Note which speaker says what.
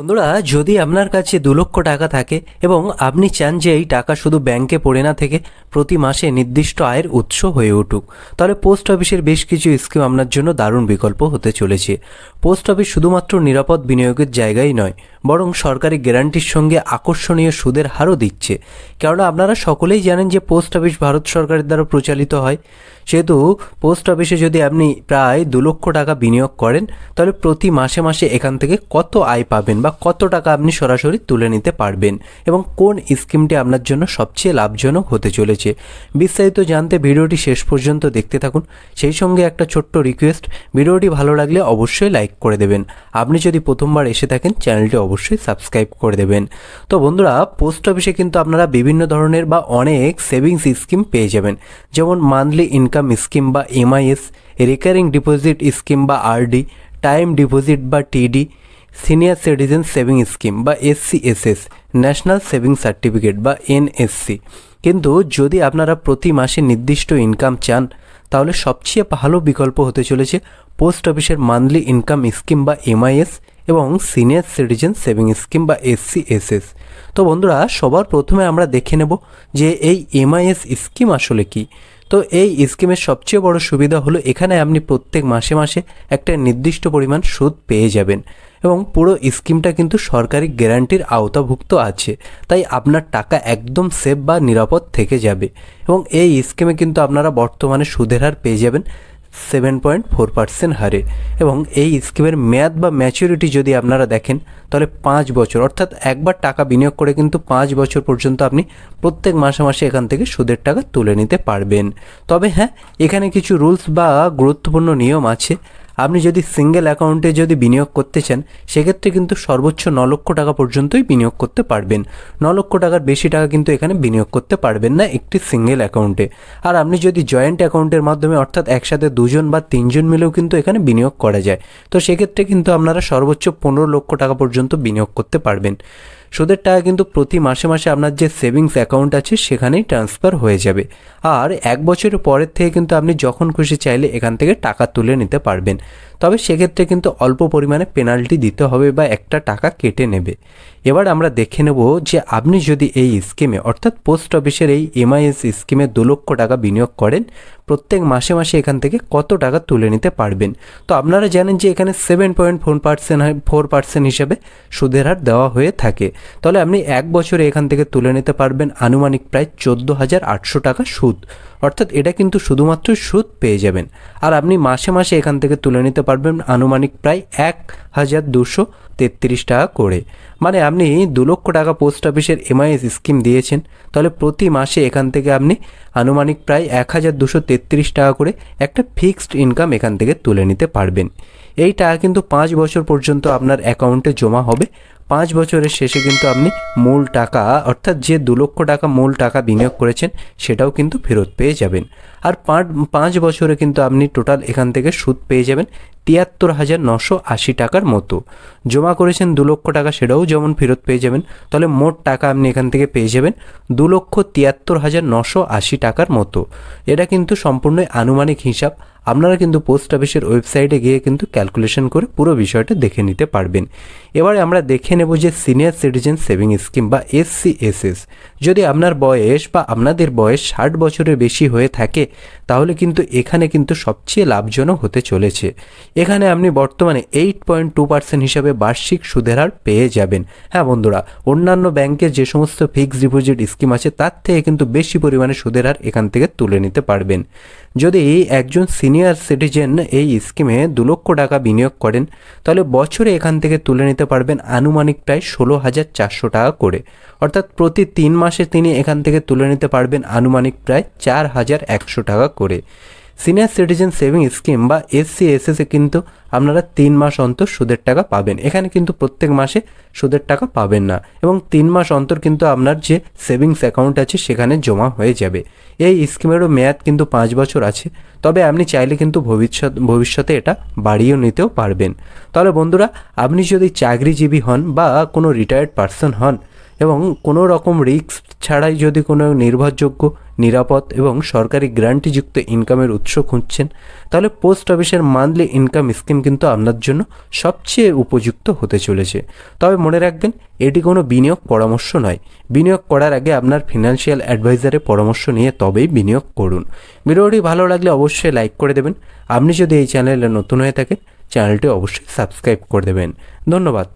Speaker 1: বন্ধুরা, যদি আপনার কাছে দু লক্ষ টাকা থাকে এবং আপনি চান যে এই টাকা শুধু ব্যাংকে পড়ে না থেকে প্রতি মাসে নির্দিষ্ট আয়ের উৎস হয়ে উঠুক, তাহলে পোস্ট অফিসের বেশ কিছু স্কিম আপনার জন্য দারুণ বিকল্প হতে চলেছে। পোস্ট অফিস শুধুমাত্র নিরাপদ বিনিয়োগের জায়গাই নয়, বরং সরকারি গ্যারান্টির সঙ্গে আকর্ষণীয় সুদের হারও দিচ্ছে। কেননা, আপনারা সকলেই জানেন যে পোস্ট অফিস ভারত সরকারের দ্বারা প্রচালিত হয়। সেহেতু পোস্ট অফিসে যদি আপনি প্রায় দু লক্ষ টাকা বিনিয়োগ করেন, তাহলে প্রতি মাসে মাসে এখান থেকে কত আয় পাবেন বা কত টাকা আপনি সরাসরি তুলে নিতে পারবেন এবং কোন স্কিমটি আপনার জন্য সবচেয়ে লাভজনক হতে চলেছে। বিস্তারিত জানতে ভিডিওটি শেষ পর্যন্ত দেখতে থাকুন। সেই সঙ্গে একটা ছোট্ট রিকোয়েস্ট ভিডিওটি ভালো লাগলে অবশ্যই লাইক করে দেবেন। আপনি যদি প্রথমবার এসে থাকেন, চ্যানেলটি অবশ্যই সাবস্ক্রাইব করে দেবেন। তো বন্ধুরা পোস্ট অফিসে কিন্তু আপনারা বিভিন্ন ধরনের বা অনেক সেভিংস স্কিম পেয়ে যাবেন। যেমন মান্থলি ইনকাম স্কিম বা এমআইএস রেকারিং ডিপোজিট স্কিম বা আরডি টাইম ডিপোজিট বা TD senior citizen saving scheme বা এসসিএসএস ন্যাশনাল সেভিং সার্টিফিকেট বা এনএসসি কিন্তু যদি আপনারা প্রতি মাসে নির্দিষ্ট ইনকাম চান, তাহলে সবচেয়ে ভালো বিকল্প হতে চলেছে পোস্ট অফিসের মান্থলি ইনকাম স্কিম বা এমআইএস এবং সিনিয়র সিটিজেন সেভিং স্কিম বা এসসিএসএস তো বন্ধুরা, সবার প্রথমে আমরা দেখে নেব যে এই এমআইএস স্কিম আসলে কি। তো এই স্কিমের সবচেয়ে বড় সুবিধা হলো এখানে আপনি প্রত্যেক মাসে মাসে একটা নির্দিষ্ট পরিমাণ সুদ পেয়ে যাবেন। এবং পুরো স্কিমটা কিন্তু সরকারি গ্যারান্টির আওতাভুক্ত আছে। তাই আপনার টাকা একদম সেফ বা নিরাপদ থেকে যাবে। এবং এই স্কিমে কিন্তু আপনারা বর্তমানে সুদের হার পেয়ে যাবেন। সেভেন পয়েন্ট ফোর পার্সেন্ট হারে। এবং এই স্কিমের মেয়াদ বা ম্যাচুরিটি যদি আপনারা দেখেন, তাহলে পাঁচ বছর, অর্থাৎ একবার টাকা বিনিয়োগ করে কিন্তু পাঁচ বছর পর্যন্ত আপনি প্রত্যেক মাসে মাসে এখান থেকে সুদের টাকা তুলে নিতে পারবেন। তবে হ্যাঁ এখানে কিছু রুলস বা গুরুত্বপূর্ণ নিয়ম আছে। আপনি যদি সিঙ্গেল অ্যাকাউন্টে যদি বিনিয়োগ করতে চান, সেক্ষেত্রে কিন্তু সর্বোচ্চ ন লক্ষ টাকা পর্যন্তই বিনিয়োগ করতে পারবেন। ন লক্ষ টাকার বেশি টাকা কিন্তু এখানে বিনিয়োগ করতে পারবেন না একটি সিঙ্গেল অ্যাকাউন্টে আর আপনি যদি জয়েন্ট অ্যাকাউন্টের মাধ্যমে, অর্থাৎ একসাথে দুজন বা তিনজন মিলেও কিন্তু এখানে বিনিয়োগ করা যায়, তো সেক্ষেত্রে কিন্তু আপনারা সর্বোচ্চ পনেরো লক্ষ টাকা পর্যন্ত বিনিয়োগ করতে পারবেন। সুদের টাকা কিন্তু প্রতি মাসে মাসে আপনার যে সেভিংস অ্যাকাউন্ট আছে সেখানেই ট্রান্সফার হয়ে যাবে। আর এক বছরের পরের থেকে কিন্তু আপনি যখন খুশি চাইলে এখান থেকে টাকা তুলে নিতে পারবেন। তবে সেক্ষেত্রে কিন্তু অল্প পরিমাণে পেনাল্টি দিতে হবে বা একটা টাকা কেটে নেবে। এবার আমরা দেখে নেব যে আপনি যদি এই স্কিমে অর্থাৎ পোস্ট অফিসের এই এমআইএস স্কিমে দু লক্ষ টাকা বিনিয়োগ করেন, প্রত্যেক মাসে মাসে এখান থেকে কত টাকা তুলে নিতে পারবেন? তো আপনারা জানেন যে এখানে seven point four percent four percent হিসাবে সুদের হার দেওয়া হয়ে থাকে। তাহলে আপনি এক বছরে এখান থেকে তুলে নিতে পারবেন আনুমানিক প্রায় চোদ্দ হাজার আটশো টাকা সুদ। অর্থাৎ এটা কিন্তু শুধুমাত্র সুদ পেয়ে যাবেন। আর আপনি মাসে মাসে এখান থেকে তুলে নিতে পারবেন আনুমানিক প্রায় এক হাজার দুশো তেত্রিশ টাকা করে। মানে আপনি দু লক্ষ টাকা পোস্ট অফিসের এমআইএস স্কিম দিয়েছেন, তাহলে প্রতি মাসে এখান থেকে আপনি আনুমানিক প্রায় এক হাজার দুশো তেত্রিশ টাকা করে একটা ফিক্সড ইনকাম এখান থেকে তুলে নিতে পারবেন। এই টাকা কিন্তু পাঁচ বছর পর্যন্ত আপনার অ্যাকাউন্টে জমা হবে পাঁচ বছরের শেষে কিন্তু আপনি মূল টাকা, অর্থাৎ যে দু লক্ষ টাকা মূল টাকা বিনিয়োগ করেছেন, সেটাও কিন্তু ফেরত পেয়ে যাবেন। আর পাঁচ পাঁচ বছরে কিন্তু আপনি টোটাল এখান থেকে সুদ পেয়ে যাবেন তিয়াত্তর হাজার নশো আশি টাকার মতো। জমা করেছেন দু লক্ষ টাকা, সেটাও যেমন ফেরত পেয়ে যাবেন, তাহলে মোট টাকা আপনি এখান থেকে পেয়ে যাবেন দু লক্ষ তিয়াত্তর হাজার নশো আশি টাকার মতো। এটা কিন্তু সম্পূর্ণ আনুমানিক হিসাব। আপনারা কিন্তু পোস্ট অফিসের ওয়েবসাইটে গিয়ে কিন্তু ক্যালকুলেশন করে পুরো বিষয়টা দেখে নিতে পারবেন। এবারে আমরা দেখে নেব যে সিনিয়র সিটিজেন সেভিং স্কিম বা এসসিএসএস যদি আপনার বয়স বা আপনাদের বয়স ষাট বছরের বেশি হয়ে থাকে, তাহলে কিন্তু এখানে কিন্তু সবচেয়ে লাভজনক হতে চলেছে। এখানে আপনি বর্তমানে এইট পয়েন্ট টু পার্সেন্ট হিসাবে বার্ষিক সুদের হার পেয়ে যাবেন। হ্যাঁ বন্ধুরা, অন্যান্য ব্যাংকের যে সমস্ত ফিক্সড ডিপোজিট স্কিম আছে, তার থেকে কিন্তু বেশি পরিমাণে সুদের হার এখান থেকে তুলে নিতে পারবেন। যদি এই একজন সিনিয়র সিটিজেন এই স্কিমে দু লক্ষ টাকা বিনিয়োগ করেন। তাহলে বছরে এখান থেকে তুলে নিতে পারবেন আনুমানিক প্রায় ষোলো হাজার চারশো টাকা করে। অর্থাৎ প্রতি তিন মাসে তিনি এখান থেকে তুলে নিতে পারবেন আনুমানিক প্রায় চার হাজার একশো টাকা করে। সিনিয়র সিটিজেন সেভিং স্কিম বা এসসি এসএসে কিন্তু আপনারা তিন মাস অন্তর সুদের টাকা পাবেন। এখানে কিন্তু প্রত্যেক মাসে সুদের টাকা পাবেন না এবং তিন মাস অন্তর কিন্তু আপনার যে সেভিংস অ্যাকাউন্ট আছে সেখানে জমা হয়ে যাবে। এই স্কিমেরও মেয়াদ কিন্তু পাঁচ বছর আছে। তবে আপনি চাইলে কিন্তু ভবিষ্যৎ, ভবিষ্যতে এটা বাড়িয়েও নিতেও পারবেন। তাহলে বন্ধুরা, আপনি যদি চাকরিজীবী হন বা কোনো রিটায়ার্ড পার্সন হন এবং কোনো রকম রিস্ক ছাড়াই যদি কোনো নির্ভরযোগ্য, নিরাপদ এবং সরকারি গ্যারান্টিযুক্ত ইনকামের উৎস খুঁজছেন, তাহলে পোস্ট অফিসের মান্থলি ইনকাম স্কিম কিন্তু আপনার জন্য সবচেয়ে উপযুক্ত হতে চলেছে। তবে মনে রাখবেন, এটি কোনো বিনিয়োগ পরামর্শ নয়। বিনিয়োগ করার আগে আপনার ফিনান্সিয়াল অ্যাডভাইজারের পরামর্শ নিয়ে তবেই বিনিয়োগ করুন। ভিডিওটি ভালো লাগলে অবশ্যই লাইক করে দেবেন। আপনি যদি এই চ্যানেলে নতুন হয়ে থাকেন চ্যানেলটি অবশ্যই সাবস্ক্রাইব করে দেবেন। ধন্যবাদ।